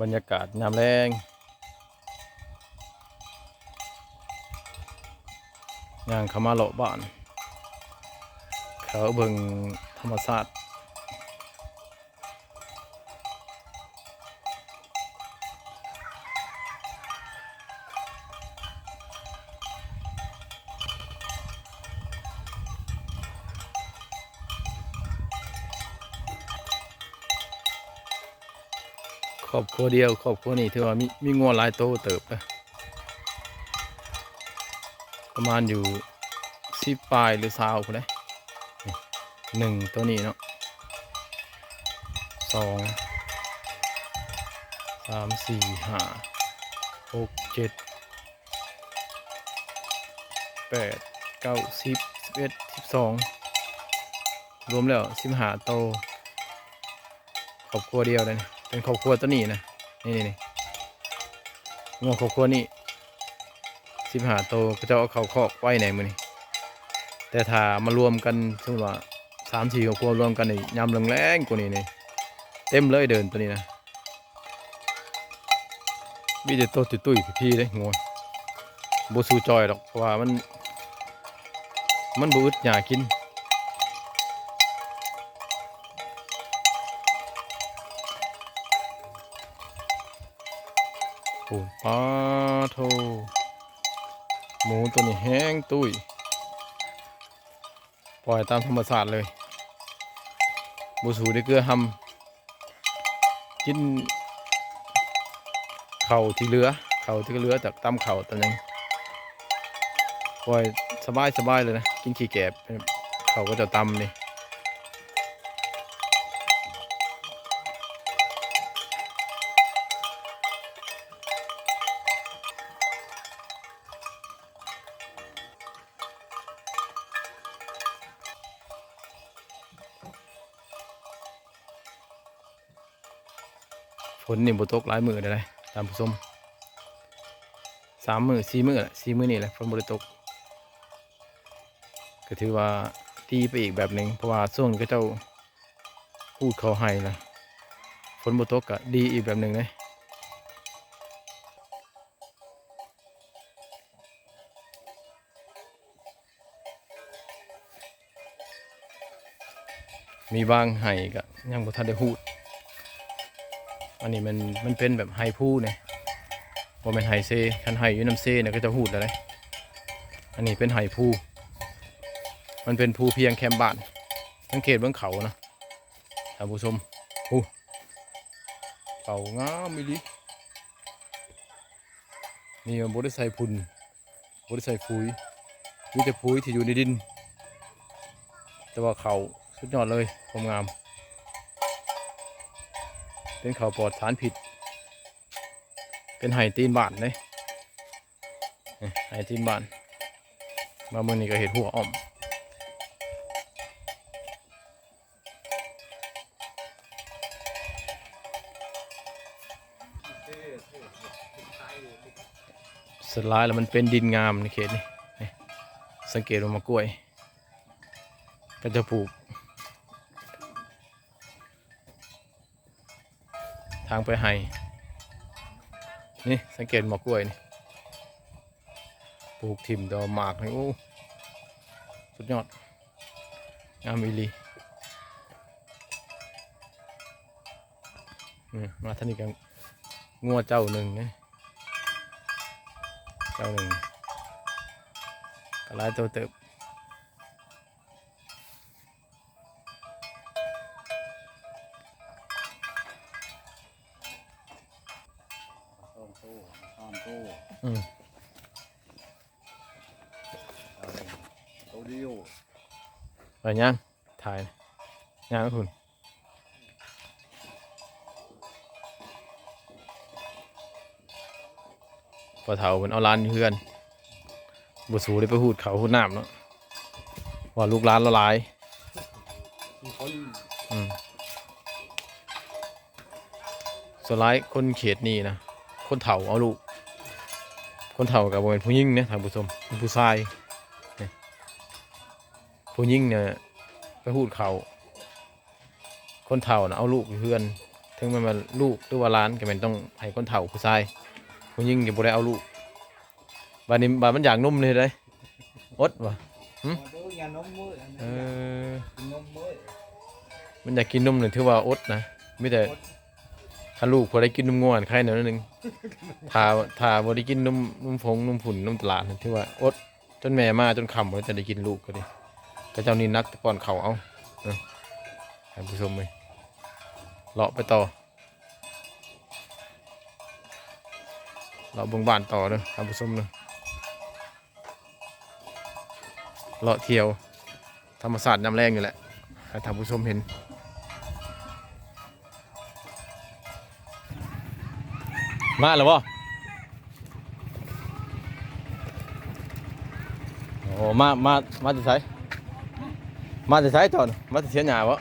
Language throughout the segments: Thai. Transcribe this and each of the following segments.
บรรยากาศยามแรงย่างข้ามาเลาะบ้าน เขาเบิ่งธรรมชาติ รอบครัวเดียวครอบครัวนี้ถือว่ามีมีงัวหลายโตเติบนะประมาณอยู่สิบปลายหรือสาวคนได้หนึ่งตัวนี้เนาะสองสามสี่ห้าหกเจ็ดแปดเก้าสิบสิบเอ็ดสิบสองรวมแล้วสิบห้าโตวครอบครัวเดียวเลยนี่ เป็นครอบครัวตัวนี้นะนี่นี่นี่งวครอบครัวนี้สิบห้าโตวก็จะเอาเขาคอกไว้ไหนมือนี่แต่ถ้ามารวมกันสมมติว่าสามสี่ครอบครัวรวมกันนี่ยำแรงๆกว่านี้นี่เต็มเลยเดินตัวนี้นะมีแต่ตัวตุ้ยพี่เลยงัวบสูจอยหรอกเพราะว่ามัน มันบอึดหยากิน โอ้ปลาโทหมูตัวนี้แห้งตุ้ย ปล่อยตามธรรมชาติเลยบูสูได้เกลือหำกินเข่าที่เหลือ เข่าที่เหลือจากตำเข่าตอนยังปล่อยสบายสบายเลยนะ กินขี้แกบเขาก็จะตำนี่ ฝนนี่บุตกหลายมือเลยตามผู้ชมสามมือสี่มือแหละสี่มือนี่แหละฝนบุตก ก็ถือว่าดีไปอีกแบบหนึ่งเพราะว่าช่วงนี้ก็เจ้าพูดเขาให้ละฝนบุตกก็ดีอีกแบบหนึ่งเลยมีบางไห้ก็ยังบ่ทันได้พูด อันนี้มันมันเป็นแบบไฮพูเนี่ยว่าเป็นไฮเซคันไฮอยูน้ำเซเนี่ยก็จะพูดอะไรอันนี้เป็นไฮพูมันเป็นภูเพียงแคมบ้านสังเกตเบื้องเขานะท่านผู้ชมหูเขางามมิลินี่มันบริใส่พุ่นบริใส่ปุ๋ยมีแต่ปุ๋ยที่อยู่ในดิน แต่ว่าเขาสุดยอดเลยความงาม เป็นเขาวปลอดสารผิด เป็นไห่ตีนบานเลยไห่ตีนบาน มาเมื่อนี้ก็เห็ดหัวอ่อมสดท้ายแล้วมันเป็นดินงามในเขตนี่สังเกตลงมากล้วย ก็จะปลูก ทางไปไฮนี่สังเกตหมอกกล้วยนี่ปลูกถิ่มดอกหมากนี่โอ้สุดยอดงามอีลีอืมมาท่านนี้กันงัวเจ้าหนึ่งนี่เจ้าหนึ่งกระไรตัวเติบ อืมตู้เดียวไปย่างถ่ายย่างคุณพอเถาเป็นเอาร้านเพื่อนบุสูได้ไปหูดเขาหูดน้ำเนาะว่าลูกร้านละลายส่วนร้ายคนเขตนี่นะ คนเฒ่าเอาลูก คนเฒ่ากับเป็นผู้หญิงเนี่ยท่านผู้ชมเป็นผู้ชายเนี่ยผู้หญิงเนี่ยไปหูดเขาคนเฒ่านะเอาลูกเพื่อน ถึงมันมาลูกหรือว่าล้านก็แม่นต้องให้คนเฒ่าผู้ชายผู้หญิงก็บ่ได้เอาลูกบัดนี้บัดมันอยากนุ่มเลยเด้อดวะมันเออกินนมมือมันอยากกินนมนี่ถือว่าอดนะไมีแต่ ถ้าลูกพอได้กินนมง่วนใครหน่อยนึงถ้าถ้าบ่ได้กินนมนมผงนมผุ่นนมตลาดนี่ถือว่าอดจนแม่มาจนค่ำบ่จะได้กินลูกก็ดิก็เจ้านี่นักต่ป้อนเข้าเอาท่านผู้ชมเอ้ยเลาะไปต่อเลาะบงบ้านต่อเด้อท่านผู้ชมเด้อเลาะเที่ยว ธรรมศาสตร์ยามแรงอยู่แหละให้ท่านผู้ชมเห็น มาแล้วบ่โอ้มา มา มาจะใช้มาจะใช้ตอนมาจะเสียหยาบ่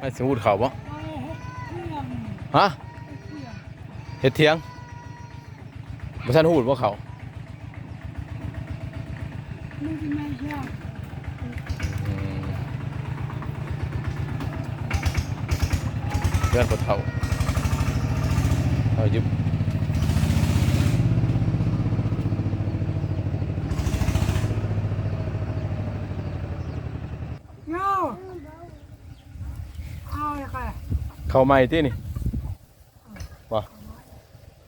มาสิหูดเขาบ่ฮะเฮ็ดเถียงบ่ทันหูดบ่เขาไม่ใช่ไม่ใช่อืมเพื่อนคนเฒ่าเอายุบ โย่เอาเลยค่ะ เข้าใหม่ที่นี่ว่ะ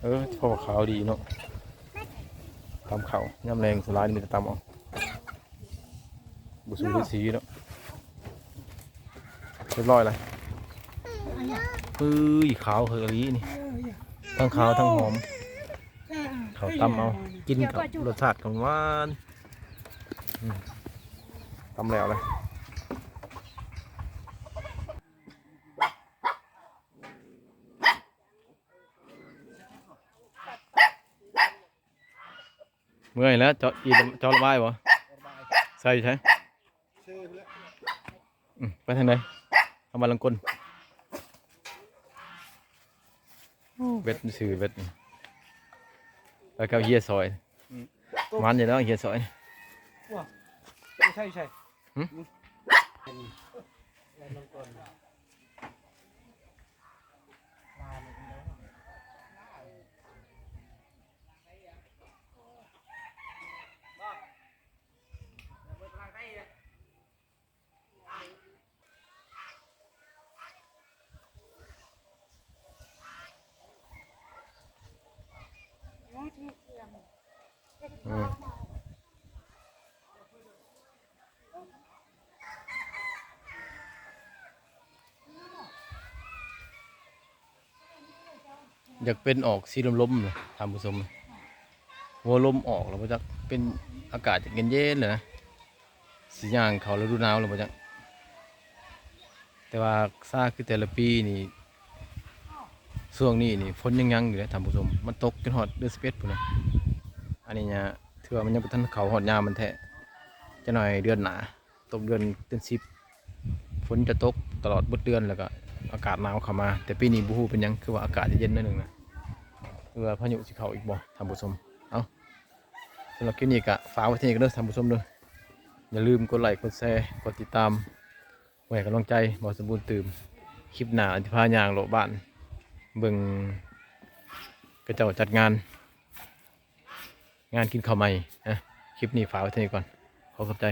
เออพอขาวดีเนาะตำเขาย่ำแรงสลายนี่มีแต่ตำเอาบุสูฤาษีเนาะเรียบร้อยเลยเฮ้ยขาวเฮอรีนี่ ทั้งขาวทั้งหอมใช่อะเขาตำเอา กินกับรสชาติของหวานตำแล้วเลย เมื่อยแล้วเจาะอีเจาะระบายบ่ใส่ใช่ชื่อเพื่อนอืมไปทางไหนทำมาลังกลเบ็ดมันสื่อเบ็ดนี่ไปกับเฮียซอยมันอยู่แล้วเฮียซอยไม่ใช่ใช่ อยากเป็นออกสีลมๆเลยทำผู้ชมหัวลมออกแล้วมันจะเป็นอากาศจะเย็นๆเลยนะสีย่างเขาฤดูหนาวแล้วมันจะแต่ว่าซาคือแต่ละปีนี่ ช่วงนี้นี่ฝนยังยังอยู่เลยทำผู้ชมมันตกจนหอดเดือนสิบเอ็ดพุ่นเลยอันนี้เนี่ยถือว่ามันยังเป็นทันเขาหอดยามันแท้จะหน่อยเดือนหนาตกเดือนเดือนสิบฝนจะตกตลอดบุดเดือนแล้วก็อากาศหนาวเข้ามา แต่ปีนี้บูฮูเป็นยังคือว่าอากาศจะเย็นนิดนึงนะคือว่าพายุสิเขาอีกบ่ท่านผู้ชมเอาสำหรับคลิปนี้ก็ฝากไว้ที่นี่กันเด้อท่านผู้ชมเด้ออย่าลืมกดไลค์กดแชร์กดติดตามไว้ให้กำลังใจบ่สมบูรณ์ตื่มคลิปหน้าที่พายางโลบ้าน เบิ่งกระเจ้าจัดงาน งานกินข้าวใหม่นะคลิปนี้ฝากไว้เท่านี้ก่อน ขอขอบใจ